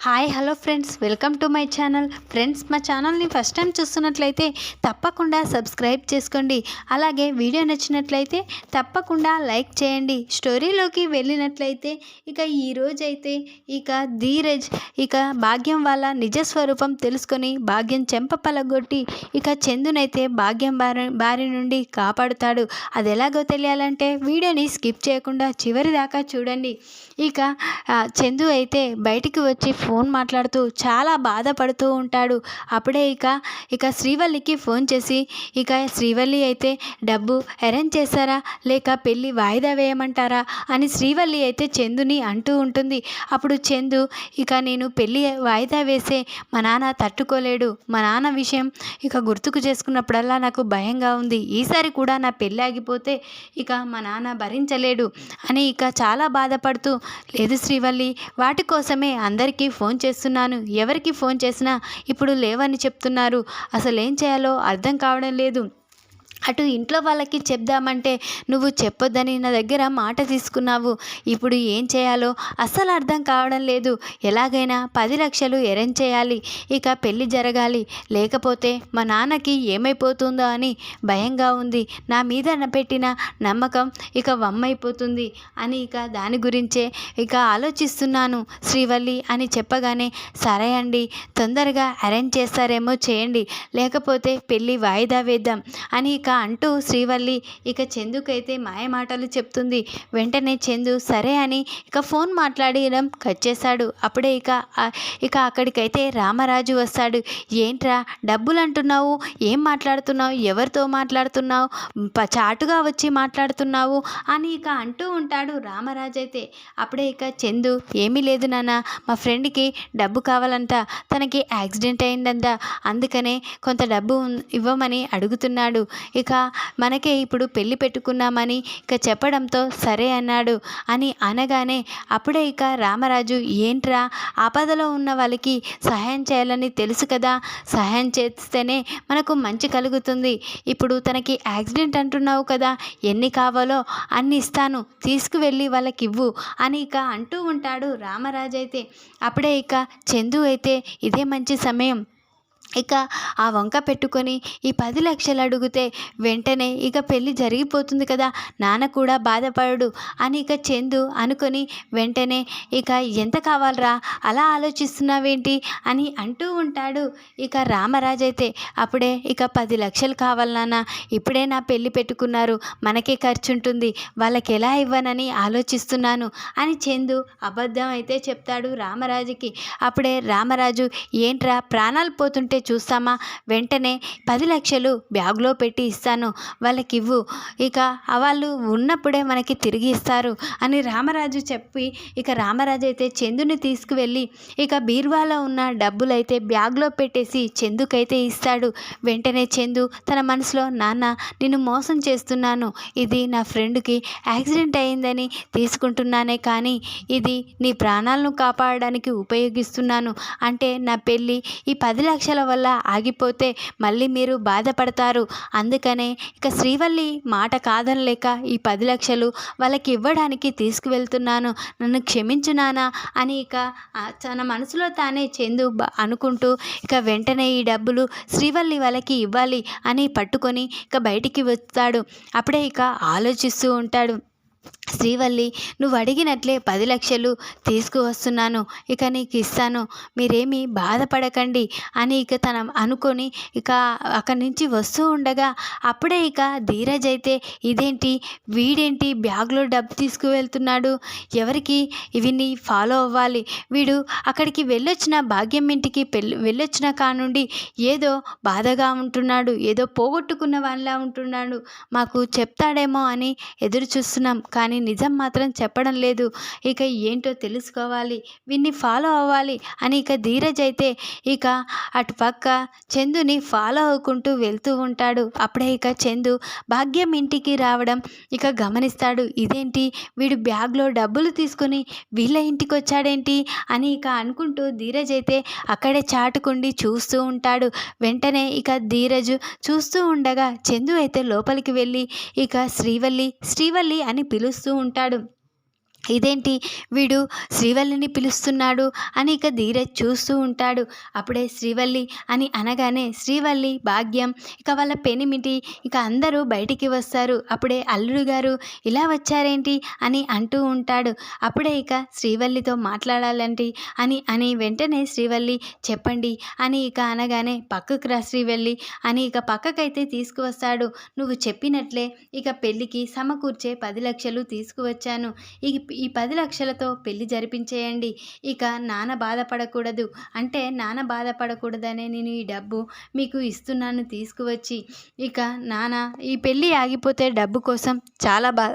Hi hello friends. Welcome to my channel. Friends మా ఛానల్ని first time చూస్తున్నట్లయితే తప్పకుండా సబ్స్క్రైబ్ చేసుకోండి. అలాగే వీడియో నచ్చినట్లయితే తప్పకుండా లైక్ చేయండి. స్టోరీలోకి వెళ్ళినట్లయితే ఇక ఈరోజైతే ఇక ధీరజ్ ఇక భాగ్యం వాళ్ళ నిజ స్వరూపం తెలుసుకొని భాగ్యం చెంప పలగొట్టి ఇక చందునైతే భాగ్యం బారి బారి నుండి కాపాడుతాడు. అది ఎలాగో తెలియాలంటే వీడియోని స్కిప్ చేయకుండా చివరి దాకా చూడండి. ఇక చందు అయితే బయటికి వచ్చి ఫోన్ మాట్లాడుతూ చాలా బాధపడుతూ ఉంటాడు. అప్పుడే ఇక ఇక శ్రీవల్లికి ఫోన్ చేసి ఇక శ్రీవల్లి అయితే డబ్బు అరేంజ్ చేశారా? లేక పెళ్ళి వాయిదా వేయమంటారా? అని శ్రీవల్లి అయితే చందుని అంటూ ఉంటుంది. అప్పుడు చందు ఇక నేను పెళ్ళి వాయిదా వేసే మా నాన్న తట్టుకోలేడు. మా నాన్న విషయం ఇక గుర్తుకు చేసుకున్నప్పుడల్లా నాకు భయంగా ఉంది. ఈసారి కూడా నా పెళ్ళి ఆగిపోతే ఇక మా నాన్న భరించలేడు అని ఇక చాలా బాధపడుతూ లేదు శ్రీవల్లి వాటి కోసమే అందరికీ ఫోన్ చేస్తున్నాను. ఎవరికి ఫోన్ చేసినా ఇప్పుడు లేవని చెప్తున్నారు. అసలు ఏం చేయాలో అర్థం కావడం లేదు. అటు ఇంట్లో వాళ్ళకి చెప్దామంటే నువ్వు చెప్పొద్దని నా దగ్గర మాట తీసుకున్నావు. ఇప్పుడు ఏం చేయాలో అస్సలు అర్థం కావడం లేదు. ఎలాగైనా పది లక్షలు అరేంజ్ చేయాలి. ఇక పెళ్ళి జరగాలి. లేకపోతే మా నాన్నకి ఏమైపోతుందో అని భయంగా ఉంది. నా మీద పెట్టిన నమ్మకం ఇక వమ్మైపోతుంది అని ఇక దాని గురించే ఇక ఆలోచిస్తున్నాను. శ్రీవల్లి అని చెప్పగానే సరే అండి తొందరగా అరేంజ్ చేస్తారేమో చేయండి. లేకపోతే పెళ్ళి వాయిదా వేద్దాం అని ఇక అంటూ శ్రీవల్లి ఇక చందుకైతే మాయ మాటలు చెప్తుంది. వెంటనే చందు సరే అని ఇక ఫోన్ మాట్లాడడం కట్ చేశాడు. అప్పుడే ఇక ఇక అక్కడికైతే రామరాజు వస్తాడు. ఏంట్రా డబ్బులు అంటున్నావు ఏం మాట్లాడుతున్నావు? ఎవరితో మాట్లాడుతున్నావు? ప- చాటుగా వచ్చి మాట్లాడుతున్నావు? అని ఇక అంటూ ఉంటాడు రామరాజు అయితే. అప్పుడే ఇక చందు ఏమీ లేదు నాన్న. మా ఫ్రెండ్కి డబ్బు కావాలంట. తనకి యాక్సిడెంట్ అయిందంట. అందుకనే కొంత డబ్బు ఇవ్వమని అడుగుతున్నాడు. ఇక మనకే ఇప్పుడు పెళ్ళి పెట్టుకున్నామని ఇక చెప్పడంతో సరే అన్నాడు అని అనగానే అప్పుడే ఇక రామరాజు ఏంట్రా? ఆపదలో ఉన్న వాళ్ళకి సహాయం చేయాలని తెలుసు కదా? సహాయం చేస్తేనే మనకు మంచి కలుగుతుంది. ఇప్పుడు తనకి యాక్సిడెంట్ అంటున్నావు కదా? ఎన్ని కావాలో అన్ని ఇస్తాను. తీసుకువెళ్ళి వాళ్ళకి ఇవ్వు అని ఇక అంటూ ఉంటాడు రామరాజు అయితే అప్పుడే ఇక చందు అయితే ఇదే మంచి సమయం. ఇక ఆ వంక పెట్టుకొని ఈ పది లక్షలు అడిగితే వెంటనే ఇక పెళ్ళి జరిగిపోతుంది కదా నాన్న కూడా బాధపడడు అని ఇక చందు అనుకొని వెంటనే ఇక ఎంత కావాలరా? అలా ఆలోచిస్తున్నావేంటి? అని అంటూ ఉంటాడు. ఇక రామరాజు అయితే అప్పుడే ఇక పది లక్షలు కావాలి నాన్న ఇప్పుడే నా పెళ్ళి పెట్టుకున్నారు మనకే ఖర్చు ఉంటుంది వాళ్ళకి ఎలా ఇవ్వనని ఆలోచిస్తున్నాను అని చందు అబద్ధం అయితే చెప్తాడు రామరాజుకి. అప్పుడే రామరాజు ఏంట్రా? ప్రాణాలు పోతుంటే చూస్తామా? వెంటనే పది లక్షలు బ్యాగ్లో పెట్టి ఇస్తాను. వాళ్ళకి ఇవ్వు ఇక వాళ్ళు ఉన్నప్పుడే మనకి తిరిగి ఇస్తారు అని రామరాజు చెప్పి ఇక రామరాజు అయితే చందుని తీసుకువెళ్ళి ఇక బీరువాలో ఉన్న డబ్బులైతే బ్యాగ్లో పెట్టేసి చందుకైతే ఇస్తాడు. వెంటనే చందు తన మనసులో నాన్న నిన్ను మోసం చేస్తున్నాను. ఇది నా ఫ్రెండ్కి యాక్సిడెంట్ అయిందని తీసుకుంటున్నానే కానీ ఇది నీ ప్రాణాలను కాపాడడానికి ఉపయోగిస్తున్నాను. అంటే నా పెళ్ళి ఈ పది లక్షల వల్ల ఆగిపోతే మళ్ళీ మీరు బాధపడతారు. అందుకనే ఇక శ్రీవల్లి మాట కాదనలేక ఈ పది లక్షలు వాళ్ళకి ఇవ్వడానికి తీసుకువెళ్తున్నాను. నన్ను క్షమించునానా అని ఇక తన మనసులో తానే చందు అనుకుంటూ ఇక వెంటనే ఈ డబ్బులు శ్రీవల్లి వాళ్ళకి ఇవ్వాలి అని పట్టుకొని ఇక బయటికి వస్తాడు. అప్పుడే ఇక ఆలోచిస్తూ ఉంటాడు. శ్రీవల్లి నువ్వు అడిగినట్లే పది లక్షలు తీసుకువస్తున్నాను. ఇక నీకు ఇస్తాను. మీరేమీ బాధపడకండి అని ఇక తన అనుకొని ఇక అక్కడి నుంచి వస్తూ ఉండగా అప్పుడే ఇక ధీరజ్ అయితే ఇదేంటి? వీడేంటి? బ్యాగ్లో డబ్బు తీసుకువెళ్తున్నాడు. ఎవరికి? ఇవిని ఫాలో అవ్వాలి. వీడు అక్కడికి వెళ్ళొచ్చిన భాగ్యం ఇంటికి పెళ్ళి వెళ్ళొచ్చిన కానుండి ఏదో బాధగా ఉంటున్నాడు. ఏదో పోగొట్టుకున్న వాళ్ళ ఉంటున్నాడు. మాకు చెప్తాడేమో అని ఎదురు చూస్తున్నాం కానీ నిజం మాత్రం చెప్పడం లేదు. ఇక ఏంటో తెలుసుకోవాలి. వీన్ని ఫాలో అవ్వాలి అని ఇక ధీరజ్ అయితే ఇక అటు పక్క చందుని ఫాలో అవ్వుకుంటూ వెళ్తూ ఉంటాడు. అప్పుడే ఇక చందు భాగ్యం ఇంటికి రావడం ఇక గమనిస్తాడు. ఇదేంటి? వీడు బ్యాగ్లో డబ్బులు తీసుకొని వీళ్ళ ఇంటికి వచ్చాడేంటి అని ఇక అనుకుంటూ ధీరజ్ అయితే అక్కడే చాటుకుండి చూస్తూ ఉంటాడు. వెంటనే ఇక ధీరజు చూస్తూ ఉండగా చందు అయితే లోపలికి వెళ్ళి ఇక శ్రీవల్లి శ్రీవల్లి అని పిలుస్తూ చేస్తూ ఉంటాడు. ఇదేంటి? వీడు శ్రీవల్లిని పిలుస్తున్నాడు అని ఇక ధీరజ్ చూస్తూ ఉంటాడు. అప్పుడే శ్రీవల్లి అని అనగానే శ్రీవల్లి భాగ్యం ఇక వాళ్ళ పెనిమిటి ఇక అందరూ బయటికి వస్తారు. అప్పుడే అల్లుడు గారు ఇలా వచ్చారేంటి? అని అంటూ ఉంటాడు. అప్పుడే ఇక శ్రీవల్లితో మాట్లాడాలంటి అని అని వెంటనే శ్రీవల్లి చెప్పండి అని ఇక అనగానే పక్కకు రా శ్రీవల్లి అని ఇక పక్కకైతే తీసుకువస్తాడు. నువ్వు చెప్పినట్లే ఇక పెళ్ళికి సమకూర్చే పది లక్షలు తీసుకువచ్చాను. ఈ ఈ పది లక్షలతో పెళ్ళి జరిపించేయండి. ఇక నాన్న బాధపడకూడదు. అంటే నాన్న బాధపడకూడదనే నేను ఈ డబ్బు మీకు ఇస్తున్నాను తీసుకువచ్చి. ఇక నాన్న ఈ పెళ్ళి ఆగిపోతే డబ్బు కోసం చాలా బా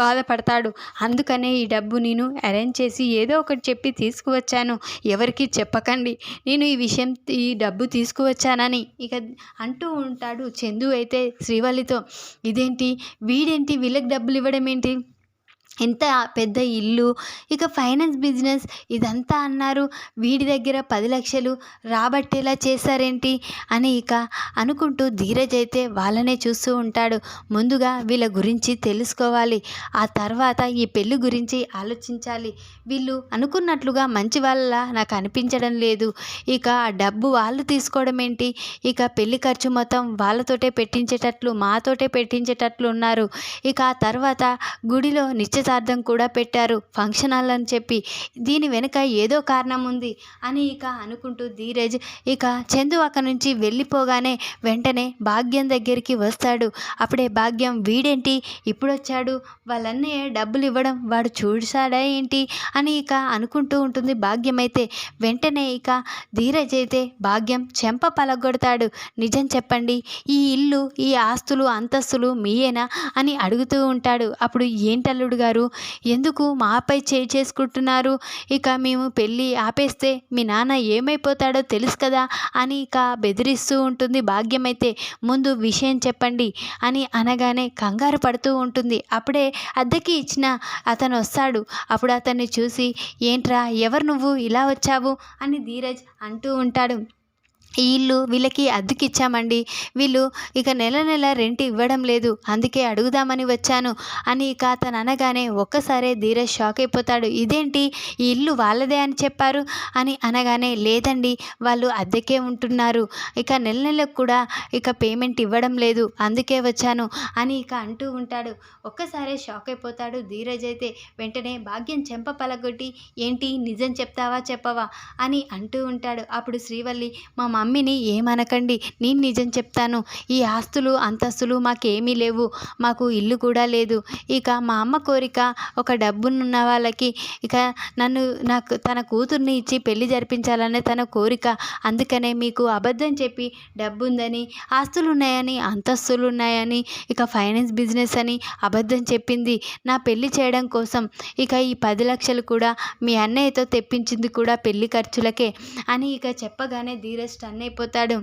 బాధపడతాడు. అందుకనే ఈ డబ్బు నేను అరేంజ్ చేసి ఏదో ఒకటి చెప్పి తీసుకువచ్చాను. ఎవరికి చెప్పకండి. నేను ఈ విషయం ఈ డబ్బు తీసుకువచ్చానని ఇక అంటూ ఉంటాడు చందు అయితే శ్రీవల్లితో. ఇదేంటి? వీడేంటి? వీళ్ళకి డబ్బులు ఇవ్వడం ఏంటి ఎంత పెద్ద ఇల్లు ఇక ఫైనాన్స్ బిజినెస్ ఇదంతా అన్నారు. వీడి దగ్గర పది లక్షలు రాబట్టేలా చేశారేంటి అని ఇక అనుకుంటూ ధీరజ్ అయితే వాళ్ళనే చూస్తూ ఉంటాడు. ముందుగా వీళ్ళ గురించి తెలుసుకోవాలి. ఆ తర్వాత ఈ పెళ్ళి గురించి ఆలోచించాలి. వీళ్ళు అనుకున్నట్లుగా మంచి వాళ్ళ నాకు అనిపించడం లేదు. ఇక ఆ డబ్బు వాళ్ళు తీసుకోవడం ఏంటి ఇక పెళ్ళి ఖర్చు మొత్తం వాళ్ళతోటే పెట్టించేటట్లు మాతోటే పెట్టించేటట్లు ఉన్నారు. ఇక ఆ తర్వాత గుడిలో నిత్య నిశ్చితార్థం కూడా పెట్టారు. ఫంక్షన్ హాల్ అని చెప్పి దీని వెనుక ఏదో కారణం ఉంది అని ఇక అనుకుంటూ ధీరజ్ ఇక చందు అక్కడి నుంచి వెళ్ళిపోగానే వెంటనే భాగ్యం దగ్గరికి వస్తాడు. అప్పుడే భాగ్యం వీడేంటి? ఇప్పుడు వచ్చాడు వాళ్ళన్నయ్య డబ్బులు ఇవ్వడం వాడు చూసాడా ఏంటి? అని ఇక అనుకుంటూ ఉంటుంది భాగ్యం అయితే. వెంటనే ఇక ధీరజ్ అయితే భాగ్యం చెంప పలగొడతాడు. నిజం చెప్పండి ఈ ఇల్లు ఈ ఆస్తులు అంతస్తులు మీయేనా? అని అడుగుతూ ఉంటాడు. అప్పుడు ఏంటల్లుడు గారు గారు ఎందుకు మాపై చేయి చేసుకుంటున్నారు? ఇక మేము పెళ్ళి ఆపేస్తే మీ నాన్న ఏమైపోతాడో తెలుసు కదా అని ఇక బెదిరిస్తూ ఉంటుంది భాగ్యమైతే. ముందు విషయం చెప్పండి అని అనగానే కంగారు పడుతూ ఉంటుంది. అప్పుడే అద్దెకి ఇచ్చిన అతను వస్తాడు. అప్పుడు అతన్ని చూసి ఏంట్రా ఎవరు నువ్వు? ఇలా వచ్చావు? అని ధీరజ్ అంటూ ఉంటాడు. ఈ ఇల్లు వీళ్ళకి అద్దెకి ఇచ్చామండి వీళ్ళు ఇక నెల నెల రెంట్ ఇవ్వడం లేదు. అందుకే అడుగుదామని వచ్చాను. అని ఇక అతను అనగానే ఒక్కసారే ధీరజ్ షాక్ అయిపోతాడు. ఇదేంటి? ఈ ఇల్లు వాళ్ళదే అని చెప్పారు. అని అనగానే లేదండి వాళ్ళు అద్దెకే ఉంటున్నారు. ఇక నెల నెలకు కూడా ఇక పేమెంట్ ఇవ్వడం లేదు. అందుకే వచ్చాను. అని ఇక అంటూ ఉంటాడు. ఒక్కసారే షాక్ అయిపోతాడు ధీరజ్ అయితే. వెంటనే భాగ్యం చెంప పలగొట్టి ఏంటి? నిజం చెప్తావా చెప్పవా? అని అంటూ ఉంటాడు. అప్పుడు శ్రీవల్లి మా మమ్మీని ఏమనకండి. నేను నిజం చెప్తాను. ఈ ఆస్తులు అంతస్తులు మాకేమీ లేవు. మాకు ఇల్లు కూడా లేదు. ఇక మా అమ్మ కోరిక ఒక డబ్బునున్న వాళ్ళకి ఇక నన్ను నాకు తన కూతుర్ని ఇచ్చి పెళ్ళి జరిపించాలనే తన కోరిక. అందుకనే మీకు అబద్ధం చెప్పి డబ్బు ఉందని ఆస్తులు ఉన్నాయని అంతస్తులు ఉన్నాయని ఇక ఫైనాన్స్ బిజినెస్ అని అబద్ధం చెప్పింది. నా పెళ్ళి చేయడం కోసం ఇక ఈ పది లక్షలు కూడా మీ అన్నయ్యతో తెప్పించింది కూడా పెళ్ళి ఖర్చులకే అని ఇక చెప్పగానే ధీరజ్ అయిపోతాడు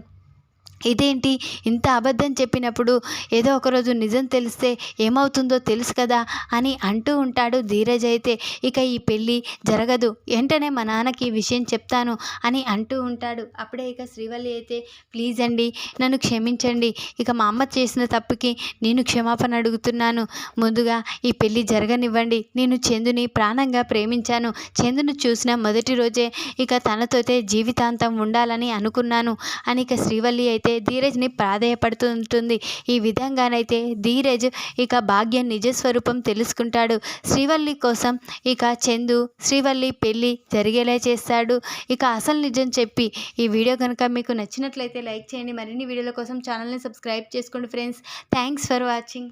ఇదేంటి? ఇంత అబద్ధం చెప్పినప్పుడు ఏదో ఒకరోజు నిజం తెలిస్తే ఏమవుతుందో తెలుసు కదా అని అంటూ ఉంటాడు ధీరజ్ అయితే. ఇక ఈ పెళ్ళి జరగదు. వెంటనే మా నాన్నకి ఈ విషయం చెప్తాను అని అంటూ ఉంటాడు. అప్పుడే ఇక శ్రీవల్లి అయితే ప్లీజ్ అండి నన్ను క్షమించండి. ఇక మా అమ్మ చేసిన తప్పుకి నేను క్షమాపణ అడుగుతున్నాను. ముందుగా ఈ పెళ్ళి జరగనివ్వండి. నేను చందుని ప్రాణంగా ప్రేమించాను. చందును చూసిన మొదటి రోజే ఇక తనతోతే జీవితాంతం ఉండాలని అనుకున్నాను అని ఇక శ్రీవల్లి అయితే అయితే ధీరజ్ని ప్రాధేయపడుతుంటుంది. ఈ విధంగానైతే ధీరజ్ ఇక భాగ్యం నిజస్వరూపం తెలుసుకుంటాడు. శ్రీవల్లి కోసం ఇక చందు శ్రీవల్లి పెళ్ళి జరిగేలా చేస్తాడు. ఇక అసలు నిజం చెప్పి ఈ వీడియో కనుక మీకు నచ్చినట్లయితే లైక్ చేయండి. మరిన్ని వీడియోల కోసం ఛానల్ని సబ్స్క్రైబ్ చేసుకోండి ఫ్రెండ్స్. Thanks for watching.